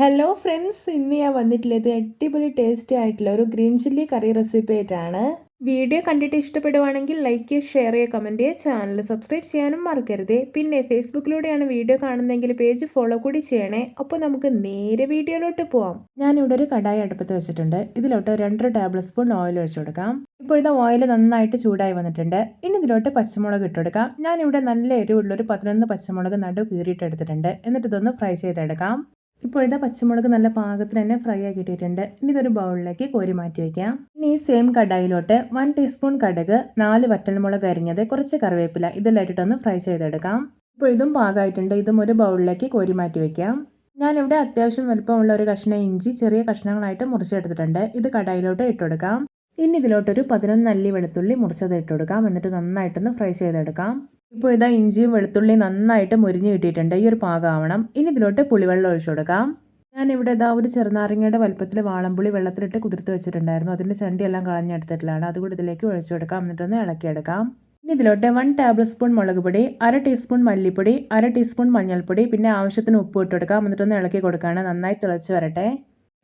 Hello friends ഇന്ന് ഞാൻ വന്നിട്ടുള്ളത് അടിപൊളി ടേസ്റ്റി ആയിട്ടുള്ള ഒരു ഗ്രീൻ ചില്ലി കറി റെസിപ്പി ആയിട്ടാണ്. വീഡിയോ കണ്ടിട്ട് ഇഷ്ടപ്പെടുവാണെങ്കിൽ ലൈക്ക് ചെയ്യുക ഷെയർ ചെയ്യുക കമന്റ് ചെയ്യുക ചാനൽ സബ്സ്ക്രൈബ് ചെയ്യാനും മറക്കരുത്. പിന്നെ ഫേസ്ബുക്കിലൂടെയാണ് വീഡിയോ കാണുന്നതെങ്കിൽ പേജ് ഫോളോ കൂടി ചെയ്യണേ. അപ്പോൾ നമുക്ക് നേരെ വീഡിയോയിലോട്ട് പോവാം. ഞാനിവിടെ ഒരു കടായി അടുപ്പത്ത് വെച്ചിട്ടുണ്ട്. ഇതിലോട്ട് രണ്ടര ടേബിൾ സ്പൂൺ ഓയിൽ ഒഴിച്ചു കൊടുക്കാം. ഇപ്പോൾ ഇത് ഓയിൽ നന്നായിട്ട് ചൂടായി വന്നിട്ടുണ്ട്. ഇനി ഇതിലോട്ട് പച്ചമുളക് ഇട്ടെടുക്കാം ഞാനിവിടെ നല്ല എരിവുള്ളൊരു പതിനൊന്ന് പച്ചമുളക് നടു കീറിയിട്ട് എടുത്തിട്ടുണ്ട്. എന്നിട്ട് ഇതൊന്ന് ഫ്രൈ ചെയ്തെടുക്കാം. ഇപ്പോൾ ഇതാ പച്ചമുളക് നല്ല പാകത്തിന് തന്നെ ഫ്രൈ ആക്കി ഇട്ടിട്ടുണ്ട് ഇനി ഇതൊരു ബൗളിലേക്ക് കോരി മാറ്റി വയ്ക്കാം ഇനി ഈ സെയിം കടായിലോട്ട് വൺ ടീസ്പൂൺ കടുക് നാല് വറ്റൽമുളക് അരിഞ്ഞത് കുറച്ച് കറിവേപ്പില ഇതെല്ലാം ഇട്ടിട്ടൊന്ന് ഫ്രൈ ചെയ്തെടുക്കാം. ഇപ്പോൾ ഇതും പാകമായിട്ടുണ്ട് ഇതും ഒരു ബൗളിലേക്ക് കോരി മാറ്റി വയ്ക്കാം ഞാനിവിടെ അത്യാവശ്യം വലുപ്പമുള്ള ഒരു കഷ്ണം ഇഞ്ചി ചെറിയ കഷ്ണങ്ങളായിട്ട് മുറിച്ചെടുത്തിട്ടുണ്ട്. ഇത് കടായിലോട്ട് ഇട്ടുകൊടുക്കാം. ഇനി ഇതിലോട്ടൊരു പതിനൊന്ന് അല്ലി വെളുത്തുള്ളി മുറിച്ചത് ഇട്ടുകൊടുക്കാം. എന്നിട്ട് നന്നായിട്ടൊന്ന് ഫ്രൈ ചെയ്തെടുക്കാം. ഇപ്പോൾ ഇതാ ഇഞ്ചിയും വെളുത്തുള്ളിയും നന്നായിട്ട് മുരിഞ്ഞ് കിട്ടിയിട്ടുണ്ട്. ഈ ഒരു പാകമാവണം ഇനി ഇതിലോട്ട് പുളിവെള്ളം ഒഴിച്ചു കൊടുക്കാം. ഞാനിവിടെ ഇതാ ഒരു ചെറുനാരങ്ങയുടെ വലുപ്പത്തിൽ വാളംപുളി വെള്ളത്തിലിട്ട് കുതിർത്ത് വെച്ചിട്ടുണ്ടായിരുന്നു. അതിന്റെ ചണ്ടിയെല്ലാം കളഞ്ഞെടുത്തിട്ടുള്ളതാണ് അതുകൂടി ഇതിലേക്ക് ഒഴിച്ചു കൊടുക്കാം. എന്നിട്ടൊന്ന് ഇളക്കിയെടുക്കാം. ഇനി ഇതിലോട്ട് വൺ ടേബിൾ സ്പൂൺ മുളക് പൊടി അര ടീസ്പൂൺ മല്ലിപ്പൊടി അര ടീസ്പൂൺ മഞ്ഞൾപ്പൊടി പിന്നെ ആവശ്യത്തിന് ഉപ്പ് ഇട്ട് കൊടുക്കാം. എന്നിട്ടൊന്ന് ഇളക്കി കൊടുക്കുകയാണ്. നന്നായി തിളച്ച് വരട്ടെ.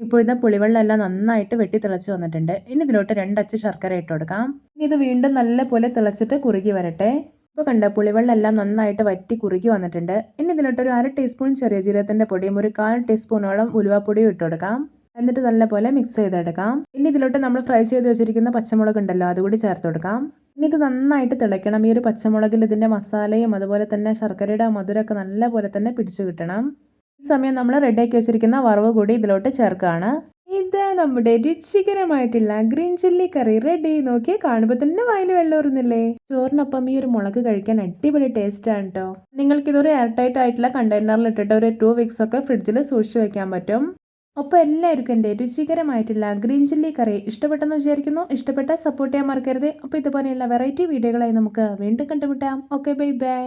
ഇപ്പോൾ ഇതാ പുളിവെള്ളം എല്ലാം നന്നായിട്ട് വെട്ടി തിളച്ച് വന്നിട്ടുണ്ട്. ഇനി ഇതിലോട്ട് രണ്ടച്ച് ശർക്കര ഇട്ട് കൊടുക്കാം. ഇനി ഇത് വീണ്ടും നല്ല പോലെ തിളച്ചിട്ട് കുറുകി വരട്ടെ. ഇപ്പോൾ കണ്ട പുളിവെള്ളം എല്ലാം നന്നായിട്ട് വറ്റി കുറുകി വന്നിട്ടുണ്ട്. ഇനി ഇതിലോട്ടൊരു അര ടീസ്പൂൺ ചെറിയ ജീരകത്തിന്റെ പൊടിയും ഒരു കാൽ ടീസ്പൂണോളം ഉലുവാപ്പൊടിയും ഇട്ട് കൊടുക്കാം എന്നിട്ട് നല്ലപോലെ മിക്സ് ചെയ്തെടുക്കാം. ഇനി ഇതിലോട്ട് നമ്മൾ ഫ്രൈ ചെയ്ത് വെച്ചിരിക്കുന്ന പച്ചമുളക് ഉണ്ടല്ലോ അതുകൂടി ചേർത്ത് കൊടുക്കാം. ഇനി ഇത് നന്നായിട്ട് തിളയ്ക്കണം. ഈ ഒരു പച്ചമുളകിൽ ഇതിന്റെ മസാലയും അതുപോലെ തന്നെ ശർക്കരയുടെ മധുരമൊക്കെ നല്ലപോലെ തന്നെ പിടിച്ചു കിട്ടണം. ഈ സമയം നമ്മൾ റെഡിയാക്കി വെച്ചിരിക്കുന്ന വറവ് കൂടി ഇതിലോട്ട് ചേർക്കുകയാണ്. ഇതാ നമ്മുടെ രുചികരമായിട്ടുള്ള ഗ്രീൻ ചില്ലി കറി റെഡി നോക്കി കാണുമ്പോൾ തന്നെ വായിൽ വെള്ളമൂറുന്നില്ലേ ചോറിനൊപ്പം ഈ ഒരു മുളക് കഴിക്കാൻ അടിപൊളി ടേസ്റ്റ് ആണ് കേട്ടോ നിങ്ങൾക്ക് ഇതൊരു എയർ ടൈറ്റ് ആയിട്ടുള്ള കണ്ടെയ്നറിൽ ഇട്ടിട്ട് ഒരു ടു വീക്സ് ഒക്കെ ഫ്രിഡ്ജിൽ സൂക്ഷിച്ചു വെക്കാൻ പറ്റും. അപ്പോൾ എല്ലാവർക്കും എന്റെ രുചികരമായിട്ടുള്ള ഗ്രീൻ ചില്ലി കറി ഇഷ്ടപ്പെട്ടെന്ന് വിചാരിക്കുന്നു. ഇഷ്ടപ്പെട്ട സപ്പോർട്ട് ചെയ്യാൻ മറക്കരുത്. അപ്പോൾ ഇതുപോലെയുള്ള വെറൈറ്റി വീഡിയോകളായി നമുക്ക് വീണ്ടും കണ്ടുമുട്ടാം. Okay bye bye